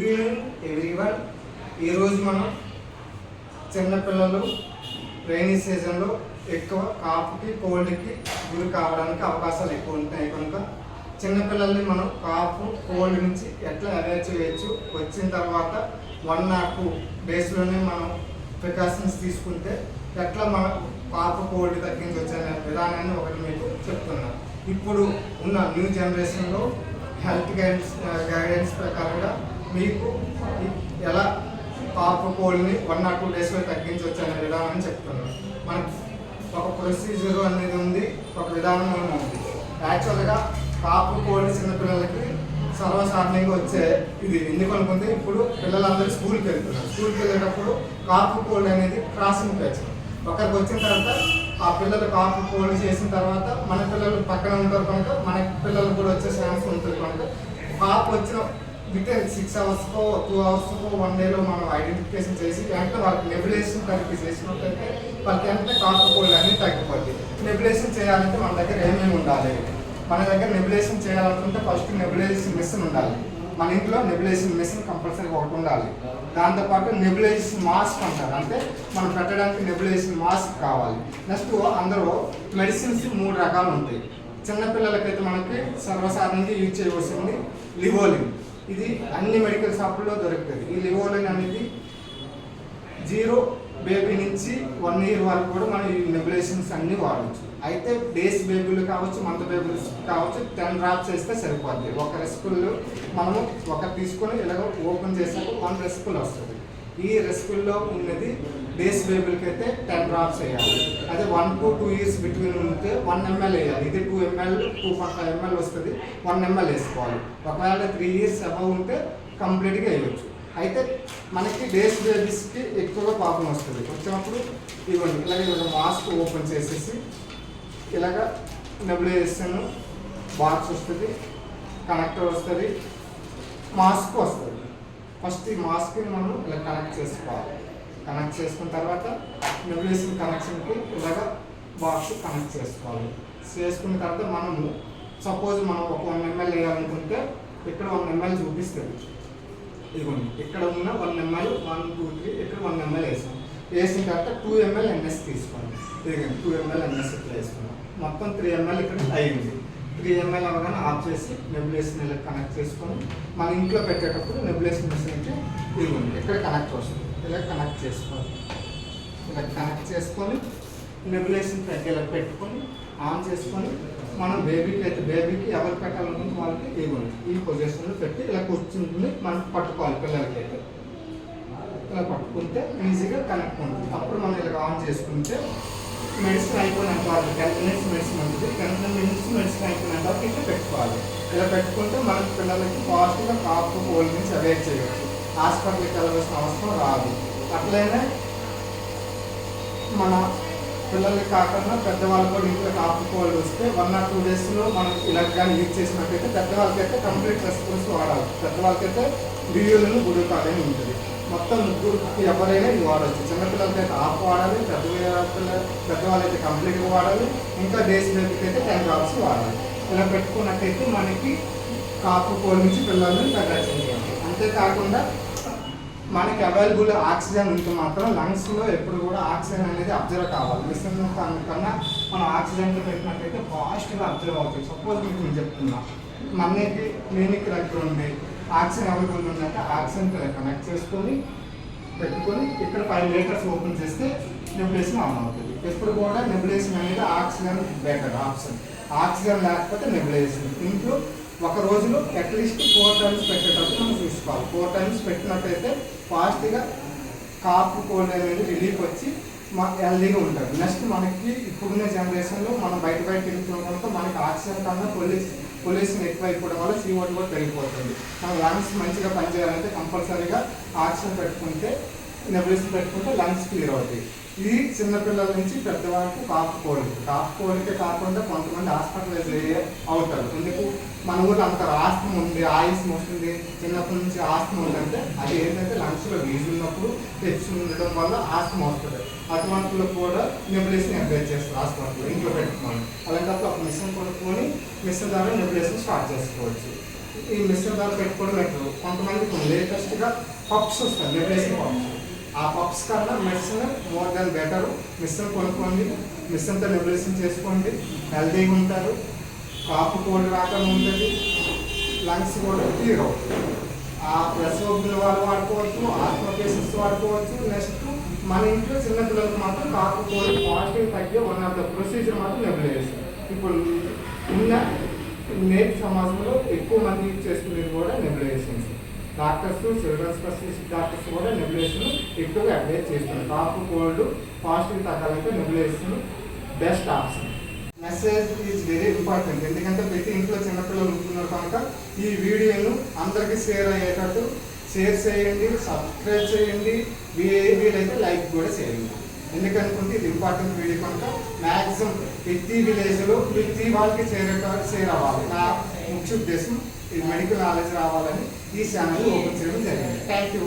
Good evening everyone ఈరోజు మనం చిన్నపిల్లలు రైనీ సీజన్లో ఎక్కువ కాపుకి కోల్డ్కి గురి కావడానికి అవకాశాలు ఎక్కువ ఉంటాయి. కనుక చిన్నపిల్లల్ని మనం కాపు కోల్డ్ నుంచి ఎట్లా అవాయిడ్ చేయొచ్చు? వచ్చిన తర్వాత వన్ ఆర్ టూ డేస్లోనే మనం ప్రికాషన్స్ తీసుకుంటే ఎట్లా మన కాపు కోల్డ్ తగ్గించవచ్చు అనే విధానాన్ని ఒకటి మీకు చెప్తున్నాను ఇప్పుడు ఉన్న న్యూ జనరేషన్లో హెల్త్ గైడెన్స్ గైడెన్స్ ప్రకారంగా మీకు ఎలా కాపు కోల్ని వన్ ఆర్ టూ డేస్లో తగ్గించవచ్చు అనే విధానం చెప్తున్నాను. మనకి ఒక ప్రొసీజర్ అనేది ఉంది ఒక విధానం ఏమో ఉంది. యాక్చువల్గా కాపు కోల్డ్ చిన్నపిల్లలకి సర్వసాధారణంగా వచ్చే ఇది. ఎందుకు అనుకుంటే ఇప్పుడు పిల్లలందరూ స్కూల్కి వెళ్తున్నారు. స్కూల్కి వెళ్ళేటప్పుడు కాపు కోల్డ్ అనేది క్రాసింగ్ పేచ్ ఒకరికి వచ్చిన తర్వాత ఆ పిల్లలు కాపు కోల్డ్ చేసిన తర్వాత మన పిల్లలు పక్కన ఉంటారు కనుక మన పిల్లలు కూడా వచ్చే ఛాన్స్ ఉంటుంది కనుక. కాపు వచ్చిన విత్ సిక్స్ అవర్స్కో టూ అవర్స్కో వన్ డేలో మనం ఐడెంటిఫికేషన్ చేసి వెంటనే వాళ్ళకి నెబులేషన్ కలిపి చేసినట్లయితే వాళ్ళకి వెంటనే కాపు కోల్డ్ అనేది తగ్గిపోద్ది. నెబులేషన్ చేయాలంటే మన దగ్గర ఏమేమి ఉండాలి? మన దగ్గర నెబులేషన్ చేయాలనుకుంటే ఫస్ట్ నెబులేషన్ మిషన్ ఉండాలి. మన ఇంట్లో నెబులేషన్ మిషన్ కంపల్సరీ ఒకటి ఉండాలి. దాంతోపాటు నెబులేషన్ మాస్క్ అంటారు. అంటే మనం పెట్టడానికి నెబులేషన్ మాస్క్ కావాలి. నెక్స్ట్ అందులో మెడిసిన్స్ మూడు రకాలు ఉంటాయి. చిన్నపిల్లలకైతే మనకి సర్వసాధారణంగా యూజ్ చేయవలసింది లివోలిన్. ఇది అన్ని మెడికల్ షాపుల్లో దొరుకుతుంది. ఈ లివోలిన్ అనేది జీరో బేబీ నుంచి వన్ ఇయర్ వరకు కూడా మనం ఈ నెబులేషన్స్ అన్ని వాడవచ్చు అయితే డేస్ బేబీలు కావచ్చు మంత్ బేబీలు కావచ్చు టెన్ డ్రాప్స్ వేస్తే సరిపోద్ది. ఒక రెస్కుల్లో మనము ఒక తీసుకొని ఇలాగ ఓపెన్ చేసాక వన్ రెస్కుల్ వస్తుంది. ఈ రెసిపీలో ఉన్నది డేస్ బేబుల్కి అయితే టెన్ డ్రాప్స్ వేయాలి. అదే one to two years between ఉంటే వన్ ఎంఎల్ వేయాలి. ఇది two ml two point five ml వస్తుంది. వన్ ఎంఎల్ వేసుకోవాలి. ఒకవేళ త్రీ ఇయర్స్ అబవ్ ఉంటే కంప్లీట్గా వేయవచ్చు అయితే మనకి డేస్ బేబీస్కి ఎక్కువగా పాపం వస్తుంది. వచ్చినప్పుడు ఇవ్వండి. ఇలాగ ఇలాగ మాస్క్ ఓపెన్ చేసేసి ఇలాగ నెబులైజేషన్ బాక్స్ వస్తుంది. కనెక్టర్ వస్తుంది. మాస్క్ వస్తుంది. ఫస్ట్ ఈ మాస్క్ని మనం ఇలా కనెక్ట్ చేసుకోవాలి. కనెక్ట్ చేసుకున్న తర్వాత నెబులైజేషన్ కనెక్షన్కి ఇలాగ బాక్స్ కనెక్ట్ చేసుకోవాలి. చేసుకున్న తర్వాత మనము సపోజ్ మనం ఒక వన్ ఎంఎల్ వేయాలనుకుంటే ఇక్కడ వన్ ఎంఎల్ చూపిస్తుంది ఇదిగోండి ఇక్కడ ఉన్న one ml one two three ఇక్కడ వన్ ఎంఎల్ వేసాం. వేసిన తర్వాత టూ ఎంఎల్ ఎన్ఎస్ తీసుకోండి. ఇదిగోండి టూ ఎంఎల్ ఎన్ఎస్ ఇట్లా వేసుకున్నాం. మొత్తం త్రీ ఎంఎల్ ఇక్కడ అయింది త్రీ ఎంఎల్ అవగానే ఆఫ్ చేసి నెబులేషన్ ఇలా కనెక్ట్ చేసుకొని మన ఇంట్లో పెట్టేటప్పుడు నెబులేషన్ మిషన్కి ఇదిగోండి ఇక్కడ కనెక్ట్ వస్తుంది. ఇలా కనెక్ట్ చేసుకోవాలి. ఇలా కనెక్ట్ చేసుకొని నెబులేషన్ పెట్టి ఇలా పెట్టుకొని ఆన్ చేసుకొని మనం బేబీకి అయితే బేబీకి ఎవరు పెట్టాలనుకుంటే వాళ్ళకి ఇవ్వండి ఈ పొజిషన్లో పెట్టి ఇలా కూర్చుంటుంది మనం పట్టుకోవాలి పిల్లలకి అయితే. ఇలా పట్టుకుంటే ఈజీగా కనెక్ట్ ఉంటుంది అప్పుడు మనం ఇలా ఆన్ చేసుకుంటే మెడిసిన్ అయిపోయినాక వాళ్ళు టెన్ మినిట్స్ మెడిసిన్ ఉంటుంది టెన్ మినిట్స్ మెడిసిన్ అయిపోయినాక వరకు ఇట్లా పెట్టుకోవాలి. ఇలా పెట్టుకుంటే మన పిల్లలకి పాజిటివ్గా కాపు కోల్డ్ నుంచి అవేర్ చేయవచ్చు. హాస్పిటల్కి వెళ్ళవలసిన అవసరం రాదు. అట్లనే మన పిల్లలకి కాకుండా పెద్దవాళ్ళు కూడా ఇంట్లో కాపు కోల్డ్ వస్తే వన్ ఆర్ టూ డేస్లో మనం ఇలా కానీ యూజ్ చేసినట్టయితే పెద్దవాళ్ళకైతే కంప్లీట్ రెస్పాన్స్ వాడాలి. పెద్దవాళ్ళకైతే బియ్యులను గుడికాలని ఉంటుంది. మొత్తం ముగ్గురికి ఎవరైనా ఇది వాడచ్చు. చిన్నపిల్లలకైతే హాఫ్ వాడాలి పెద్ద పిల్ల పెద్దవాళ్ళైతే కంప్లీట్గా వాడాలి ఇంకా డేస్ బేబీకి అయితే టెన్ డ్రాప్స్ వాడాలి. ఇలా పెట్టుకున్నట్టయితే మనకి కాపు కోల్ నుంచి పిల్లల్ని తగ్గించాలి అంతేకాకుండా మనకి అవైలబుల్ ఆక్సిజన్ ఉంటే మాత్రం లంగ్స్లో ఎప్పుడు కూడా ఆక్సిజన్ అనేది అబ్జర్వ్ కావాలి. మిషన్ కన్నా మనం ఆక్సిజన్తో పెట్టినట్టయితే ఫాస్ట్గా అబ్జర్వ్ అవుతుంది. సపోజ్ మీకు నేను చెప్తున్నా. మనకి క్లినిక్ దగ్గర ఉంది ఆక్సిజన్ అవైలబుల్ ఉన్నాక ఆక్సిజన్ కనెక్ట్ చేసుకొని పెట్టుకొని ఇక్కడ ఫైవ్ లీటర్స్ ఓపెన్ చేస్తే నెబులేషన్ ఆన్ అవుతుంది. ఎప్పుడు కూడా నెబులేషన్ అనేది ఆక్సిజన్ బెటర్ ఆప్షన్. ఆక్సిజన్ లేకపోతే నెబులేషన్. ఇంట్లో ఒక రోజులో అట్లీస్ట్ ఫోర్ టైమ్స్ పెట్టేటప్పుడు మనం చూసుకోవాలి. ఫోర్ టైమ్స్ పెట్టినట్టయితే ఫాస్ట్గా కాపు కోల్డ్ అనేది రిలీఫ్ వచ్చి మా హెల్దీగా ఉంటుంది. నెక్స్ట్ మనకి ఇప్పుడున్న జనరేషన్లో మనం బయట బయట తిరుగుతున్నాం కనుక మనకి ఆక్సిజన్ కన్నా పొల్యూషన్ పొల్యూషన్ ఎక్కువ అయిపోవడం వల్ల సీఓటీ కూడా పెరిగిపోతుంది. మన లంగ్స్ మంచిగా పనిచేయాలంటే కంపల్సరీగా ఆక్సిజన్ పెట్టుకుంటే నెబులేషన్ పెట్టుకుంటే లంగ్స్ క్లియర్ అవుతాయి. ఇది చిన్నపిల్లల నుంచి పెద్దవాళ్ళకి కాపు కోలిక కాపు కాకుండా కొంతమంది హాస్పిటలైజ్ అయ్యే అవుతారు. ఎందుకు? మన ఊళ్ళో అంత ఆస్తం ఉంది ఆయుస్ వస్తుంది. చిన్నప్పటి నుంచి ఆస్తం ఉందంటే అది ఏంటంటే లంగ్స్లో వీజ్ ఉన్నప్పుడు తెచ్చి ఉండడం వల్ల ఆస్తం వస్తుంది. అటువంటిలో కూడా నెబులేషన్ ఎంకరేజ్ చేస్తారు హాస్పిటల్ ఇంట్లో పెట్టుకోండి అలాంటప్పుడు ఒక మిషన్ కొనుక్కొని మిషన్ ద్వారా నెబులేషన్ స్టార్ట్ చేసుకోవచ్చు. ఈ మిషన్ ద్వారా పెట్టుకోవడం బెటర్ కొంతమంది లేటెస్ట్గా పప్స్ వస్తాయి నెబ్లేషన్ పప్స్. ఆ పప్స్ కన్నా మెడిసిన్ మోర్ దాన్ బెటర్. మిశ్రం కొనుక్కోండి మిశ్రంతో నెబ్లేషన్ చేసుకోండి. హెల్తీగా ఉంటారు. కాపు కోల్డ్ రాకుండా ఉంటుంది. లంగ్స్ కూడా క్లియర్ అవుతుంది ఆ ప్రెస్ వాళ్ళు వాడుకోవచ్చు ఆత్మ పేషెంట్స్ వాడుకోవచ్చు. నెక్స్ట్ మన ఇంట్లో చిన్న పిల్లలకు మాత్రం కాపు కోల్డ్ పాజిటివ్ తగ్గే వన్ ఆఫ్ ద ప్రొసీజర్ మాత్రం నెబ్లేషన్ ఇప్పుడు ఉన్న నేటి సమాజంలో ఎక్కువ మంది యూజ్ చేసుకునేది కూడా nebulizations doctors children specialist doctors కూడా నెబులేషన్ ఎక్కువగా అడ్వైజ్ చేస్తున్నారు. టాప్ కోల్డ్ పాజిటివ్ తగ్గాలంటే nebulation best option message is very important ఎందుకంటే ప్రతి ఇంట్లో చిన్నపిల్లలు ఉంటున్నారు కనుక ఈ వీడియోను అందరికీ షేర్ అయ్యేటట్టు షేర్ చేయండి సబ్స్క్రైబ్ చేయండి. వీలైతే లైక్ కూడా చేయండి. ఎందుకనుకుంటే ఇది ఇంపార్టెంట్ వీడియో కనుక మ్యాక్సిమం ప్రతి విలేజ్లో ప్రతి వాళ్ళకి చేరట చేరవాలి. నా ముఖ్య ఉద్దేశం ఈ మెడికల్ నాలెడ్జ్ రావాలని ఈ ఛానల్ ఓపెన్ చేయడం జరిగింది. Thank you